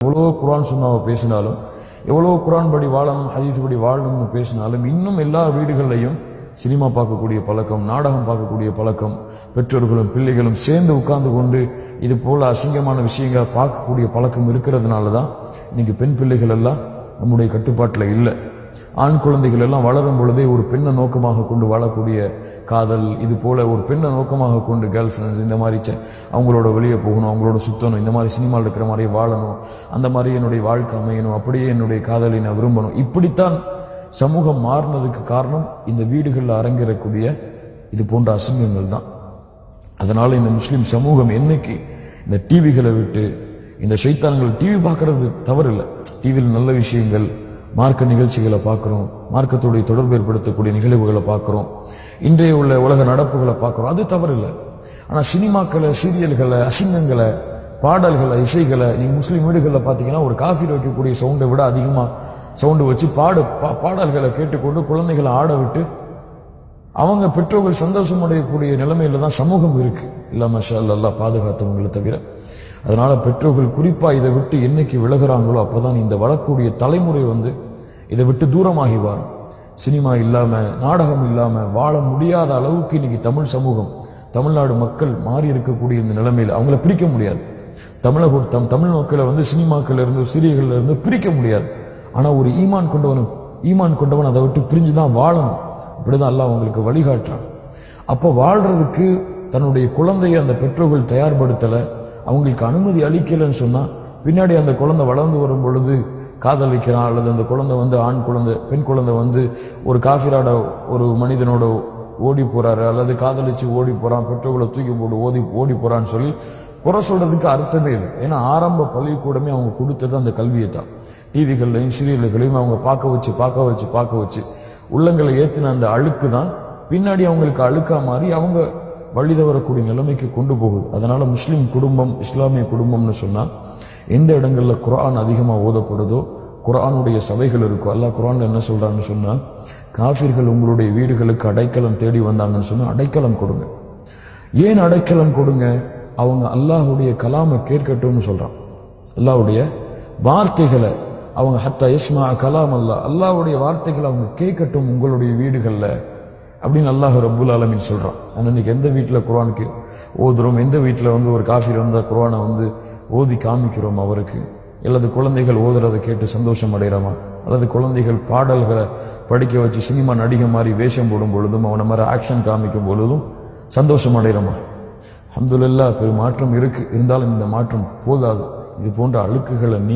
எவ்வளோ குரான் சுண்ணாவை பேசினாலும் எவ்வளோ குரான் படி வாழணும் ஹதீஸ் படி வாழணும்னு பேசினாலும் இன்னும் எல்லா வீடுகள்லையும் சினிமா பார்க்கக்கூடிய பழக்கம் நாடகம் பார்க்கக்கூடிய பழக்கம் பெற்றோர்களும் பிள்ளைகளும் சேர்ந்து உட்கார்ந்து கொண்டு இது போல் அசிங்கமான விஷயங்களை பார்க்கக்கூடிய பழக்கம் இருக்கிறதுனால தான் இன்னைக்கு பெண் பிள்ளைகள் எல்லாம் நம்முடைய கட்டுப்பாட்டில் இல்லை. ஆண் குழந்தைகள் எல்லாம் வளரும் பொழுதே ஒரு பெண்ணை நோக்கமாக கொண்டு வாழக்கூடிய காதல் இது போல ஒரு பெண்ணை நோக்கமாக கொண்டு கேர்ள் ஃப்ரெண்ட்ஸ் இந்த மாதிரி அவங்களோட வெளியே போகணும் அவங்களோட சுத்தணும் இந்த மாதிரி சினிமாவில் இருக்கிற மாதிரி வாழணும். அந்த மாதிரி என்னுடைய வாழ்க்கை அமையணும். அப்படியே என்னுடைய காதலை நான் விரும்பணும். இப்படித்தான் சமூகம் மாறினதுக்கு காரணம் இந்த வீடுகளில் அரங்கேறக்கூடிய இது போன்ற அசிங்கங்கள் தான். அதனால் இந்த முஸ்லீம் சமூகம் என்னைக்கு இந்த டிவிகளை விட்டு இந்த சைத்தான்கள் டிவி பார்க்கறது தவறில்லை. டிவியில் நல்ல விஷயங்கள் மார்க்க நிகழ்ச்சிகளை பார்க்குறோம். மார்க்கத்துடைய தொடர்பு ஏற்படுத்தக்கூடிய நிகழ்வுகளை பார்க்குறோம். இன்றைய உள்ள உலக நடப்புகளை பார்க்குறோம். அது தவறு இல்லை ஆனால் சினிமாக்களை சீரியல்களை அசிங்கங்களை பாடல்களை இசைகளை நீங்கள் முஸ்லீம் வீடுகளில் பார்த்தீங்கன்னா ஒரு காஃபி வைக்கக்கூடிய சவுண்டை விட அதிகமாக சவுண்டு வச்சு பாடு பா- பாடல்களை கேட்டுக்கொண்டு குழந்தைகளை ஆட விட்டு அவங்க பெற்றோர்கள் சந்தோஷம் அடையக்கூடிய நிலைமையில தான் சமூகம் இருக்கு. இல்லாமல் ஷா பாதுகாத்தவங்களை தவிர. அதனால் பெற்றோர்கள் குறிப்பாக இதை விட்டு என்னைக்கு விலகுறாங்களோ அப்போதான் இந்த வளரக்கூடிய தலைமுறை வந்து இதை விட்டு தூரமாகி வரும். சினிமா இல்லாமல் நாடகம் இல்லாமல் வாழ முடியாத அளவுக்கு இன்னைக்கு தமிழ் சமூகம் தமிழ்நாடு மக்கள் மாறி இருக்கக்கூடிய இந்த நிலைமையில் அவங்கள பிரிக்க முடியாது. தமிழக தம் தமிழ் மக்களை வந்து சினிமாக்கள்ல இருந்து பிரிக்க முடியாது. ஆனால் ஒரு ஈமான் கொண்டவனும் ஈமான் கொண்டவன் அதை விட்டு பிரிஞ்சு தான் வாழணும். அப்படிதான் எல்லாம் அவங்களுக்கு வழிகாட்டுறான். அப்போ வாழ்கிறதுக்கு தன்னுடைய குழந்தையை அந்த பெற்றோர்கள் தயார்படுத்தலை. அவங்களுக்கு அனுமதி அளிக்கலைன்னு சொன்னால் பின்னாடி அந்த குழந்தை வளர்ந்து வரும் பொழுது காதலிக்கிறான் அல்லது அந்த குழந்தை வந்து ஆண் குழந்தை பெண் குழந்தை வந்து ஒரு காஃபிராட ஒரு மனிதனோட ஓடி போறாரு அல்லது காதலிச்சு ஓடி போறான் பெற்றோர்களை தூக்கி போட்டு ஓடி ஓடி போறான்னு சொல்லி குறை சொல்றதுக்கு அர்த்தமே இல்லை. ஏன்னா ஆரம்ப பள்ளிக்கூடமே அவங்க கொடுத்தது அந்த கல்வியை தான் டிவிகள்லையும் சீரியல்களையும் அவங்க பார்க்க வச்சு பார்க்க வச்சு பார்க்க வச்சு உள்ளங்களை ஏற்றின அந்த அழுக்கு தான் பின்னாடி அவங்களுக்கு அழுக்கா மாறி அவங்க வழி தவறக்கூடிய நிலைமைக்கு கொண்டு போகுது. அதனால முஸ்லீம் குடும்பம் இஸ்லாமிய குடும்பம்னு சொன்னா எந்த இடங்கள்ல குரான் அதிகமாக ஓதப்படுதோ குரானுடைய சபைகள் இருக்கோ அல்லாஹ் குரானில் என்ன சொல்கிறாங்கன்னு சொன்னா காஃபிர்கள் உங்களுடைய வீடுகளுக்கு அடைக்கலம் தேடி வந்தாங்கன்னு சொன்னா அடைக்கலம் கொடுங்க. ஏன் அடைக்கலம் கொடுங்க? அவங்க அல்லாஹ்வுடைய கலாமை கேட்கட்டும்னு சொல்றான். அல்லாஹ்வுடைய வார்த்தைகளை அவங்க ஹத்தா யஸ்மா கலாம் அல்லா அல்லாவுடைய வார்த்தைகளை அவங்க கேட்கட்டும் உங்களுடைய வீடுகளில். அப்படின்னு அல்லாஹ் ரப்புல் ஆலமீன் சொல்கிறான் ஆனால் இன்றைக்கி எந்த வீட்டில் குரானுக்கு ஓதுறோம்? எந்த வீட்டில் வந்து ஒரு காஃபி வந்தால் குரானை வந்து ஓதி காமிக்கிறோம் அவருக்கு? அல்லது குழந்தைகள் ஓதுறதை கேட்டு சந்தோஷம் அடைகிறோமா அல்லது குழந்தைகள் பாடல்களை படிக்க வச்சு சினிமா நடிகை மாதிரி வேஷம் போடும் பொழுதும் அவனை மாதிரி ஆக்ஷன் காமிக்கும் பொழுதும் சந்தோஷம் அடைகிறோமா அல்ஹம்துலில்லாஹ் பெரும் மாற்றம் இருக்குது இருந்தாலும் இந்த மாற்றம் போதாது. இது போன்ற அழுக்குகளை நீ